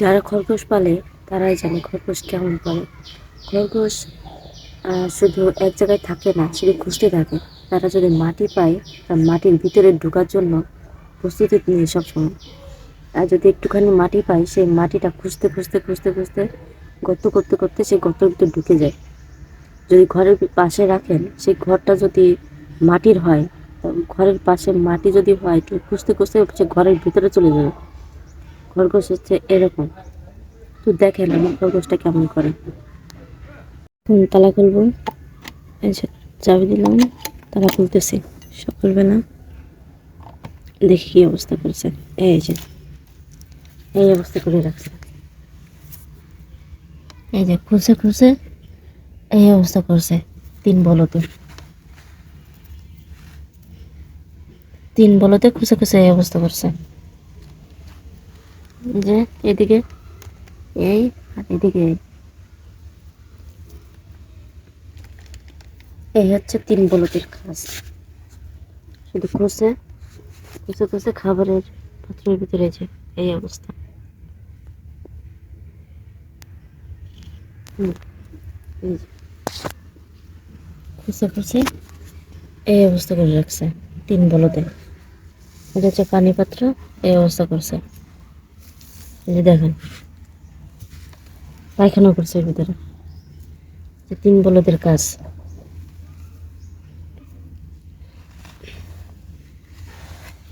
যারা খরগোশ পালে, তারাই জানে খরগোশ কেমন পালে। খরগোশ শুধু এক জায়গায় থাকে না, শুধু খুঁজতে থাকে। তারা যদি মাটি পায়, তার মাটির ভিতরে ঢোকার জন্য প্রস্তুতি নিয়ে সবসময়। আর যদি একটুখানি মাটি পায়, সেই মাটিটা খুঁজতে খুঁজতে খুঁজতে খুঁজতে, গর্ত করতে করতে সেই গর্তের ভিতরে ঢুকে যায়। যদি ঘরের পাশে রাখেন, সেই ঘরটা যদি মাটির হয় ঘরের পাশে মাটি যদি হয় খুঁজতে খুঁজতে সে ঘরের ভিতরে চলে যাবে। খরগোশ হচ্ছে এরকম। তো দেখেন আমার খরগোশটা কেমন করে। তালা খুলবো। চাবি দিলাম, তালা খুলতেছি। সকালবেলা দেখি কি অবস্থা করছে। এই যে, এই অবস্থা করে রাখছে। এই যে খুঁজে খুঁজে এই অবস্থা করছে তিন বলতে। তিন বলতে খুঁজে খুঁজে এই অবস্থা করছে। যে এদিকে এই আর এদিকে এই। হচ্ছে তিন বলতের কাজ শুধু খুঁজে খুঁজে খুঁজে খাবারের পাত্রের ভিতরে যে এই অবস্থা। খুঁজে খুঁজে এই অবস্থা করে রাখছে তিন বলতে এটা হচ্ছে পানি পাত্র এই অবস্থা করছে এই যে দেখেন, পায়খানা করছে এর ভিতরে। তিন বলদের কাজ।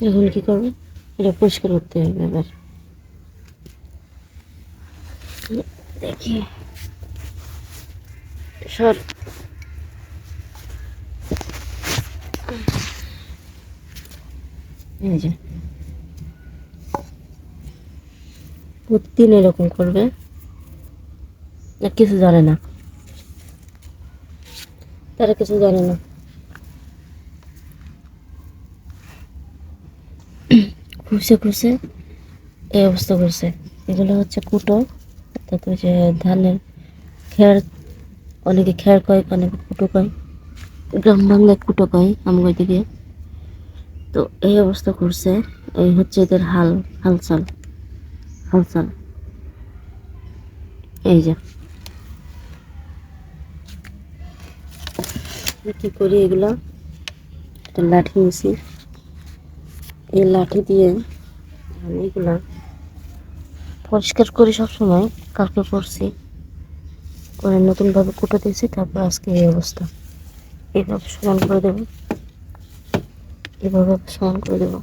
এখন কি করব? এটা পরিষ্কার করতে হবে এবার। দেখি। সর। এই যে। প্রতিদিন এরকম করবে? কিছু জানে না। তারা কিছু জানে না। খুশে খুশে এই অবস্থা করছে। এগুলো হচ্ছে কুটো, তারপরে যে ধানের খের, অনেকে খের কয়, অনেকে কুটো কয়। গ্রাম বাংলায় কুটো কয় আমার দিকে। তো এই অবস্থা করছে, এই হচ্ছে এদের হাল, হালচাল। হালচাল এই যে। কি করি এগুলো? একটা লাঠি নিছি। এই লাঠি দিয়ে আমি এগুলা পরিষ্কার করি সবসময়, কালকে করছি। করে নতুনভাবে কুটো দিয়েছি, তারপর আজকে এই অবস্থা। এইভাবে সমান করে দেব। এভাবে সমান করে দেব।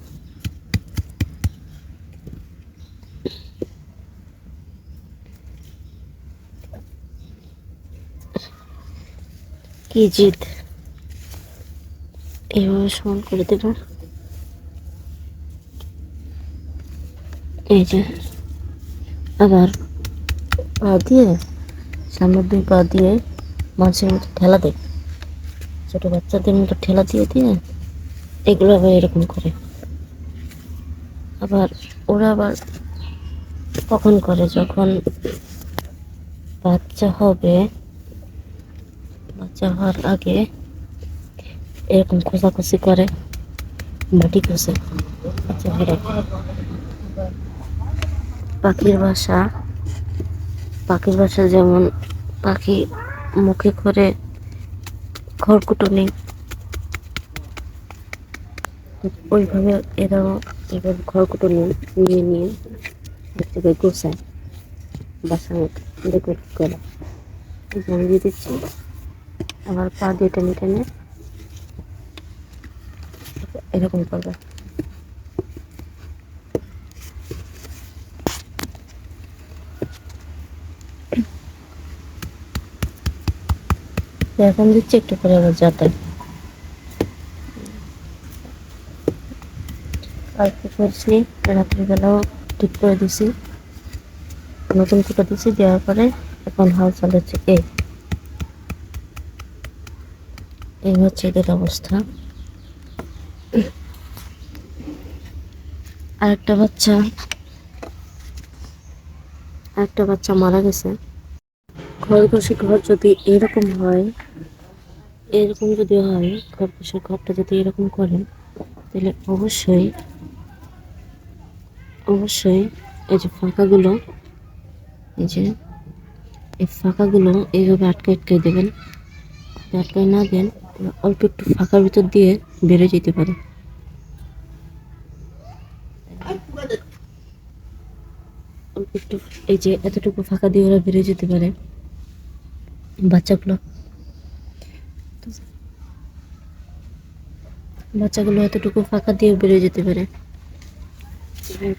কি জিদ এইভাবে সমান করে দেব। এই যে, আবার পা দিয়ে, সামনের দুই পা দিয়ে মানুষের মতো ঠেলা দেয়। ছোট বাচ্চাদের মতো ঠেলা দিয়ে দিয়ে এগুলো আবার এরকম করে। আবার ওরা আবার কখন করে? যখন বাচ্চা হবে হওয়ার আগে এরকম খোঁজাখুচি করে, মাটি খোঁজে পাখির বাসা পাখির বাসা যেমন পাখি মুখে করে খড়কুটনি, ওইভাবে এরাও এভাবে খড়কুটনি নিয়ে নিয়ে পাই গোছায় মতো ডেকোরেট করে। আমি দিয়ে দিচ্ছি। আবার পা দিয়ে টেনে টেনে এরকম করবে। এখন দিচ্ছি একটু করে আবার যাতে কালকে করছি? রাত্রিবেলাও ঠিক করে দিছি। নতুন কুটো দিছি দেওয়ার পরে এখন হাল চালাচ্ছে। এই। এই হচ্ছে এদের অবস্থা। আরেকটা বাচ্চা। আরেকটা বাচ্চা মারা গেছে। খরগোশের ঘর যদি এরকম হয়, এরকম যদি হয় খরগোশের ঘরটা যদি এরকম করেন তাহলে অবশ্যই অবশ্যই এই যে ফাঁকাগুলো, এই যে এই ফাঁকাগুলো এইভাবে আটকে আটকে দেবেন। আটকে না দেন অল্প একটু ফাঁকার ভিতর দিয়ে বেড়ে যেতে পারে। অল্প একটু এই যে এতটুকু ফাঁকা দিয়ে ওরা বেড়ে যেতে পারে, বাচ্চাগুলো। বাচ্চাগুলো এতটুকু ফাঁকা দিয়ে বেড়ে যেতে পারে।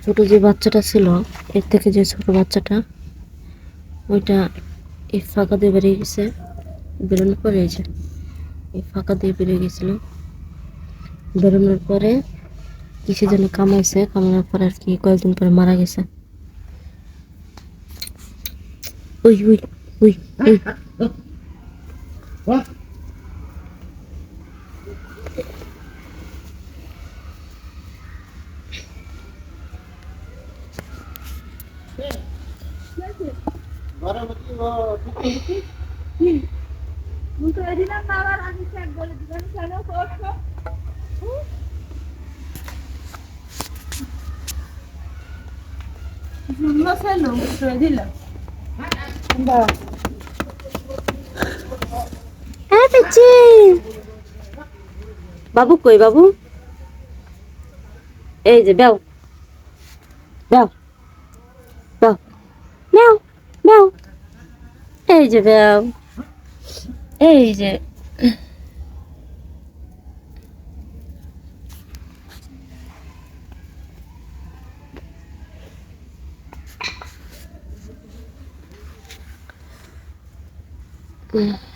ছোট যে বাচ্চাটা ছিল, এর থেকে যে ছোট বাচ্চাটা, ওইটা এই ফাঁকা দিয়ে বেরিয়ে গেছে, বেরোনোর পরে এই যে। এই ফাঁকা দিয়ে বেরিয়ে গেছিল। বেরোনোর পরে কিসে যেন কামাইছে কামানোর পরে আর কি কয়েকদিন পরে মারা গেছে। উই উই উই উই মুখে দিলাম বাবার আমি চেক বলে দিবেন কেন করছ শুনলো সেলো মুখে দিলাম হ্যাঁ পেছি বাবু কই বাবু এই যে বেও বেও বেও বেও বেও এই যে বেও এই যে উম।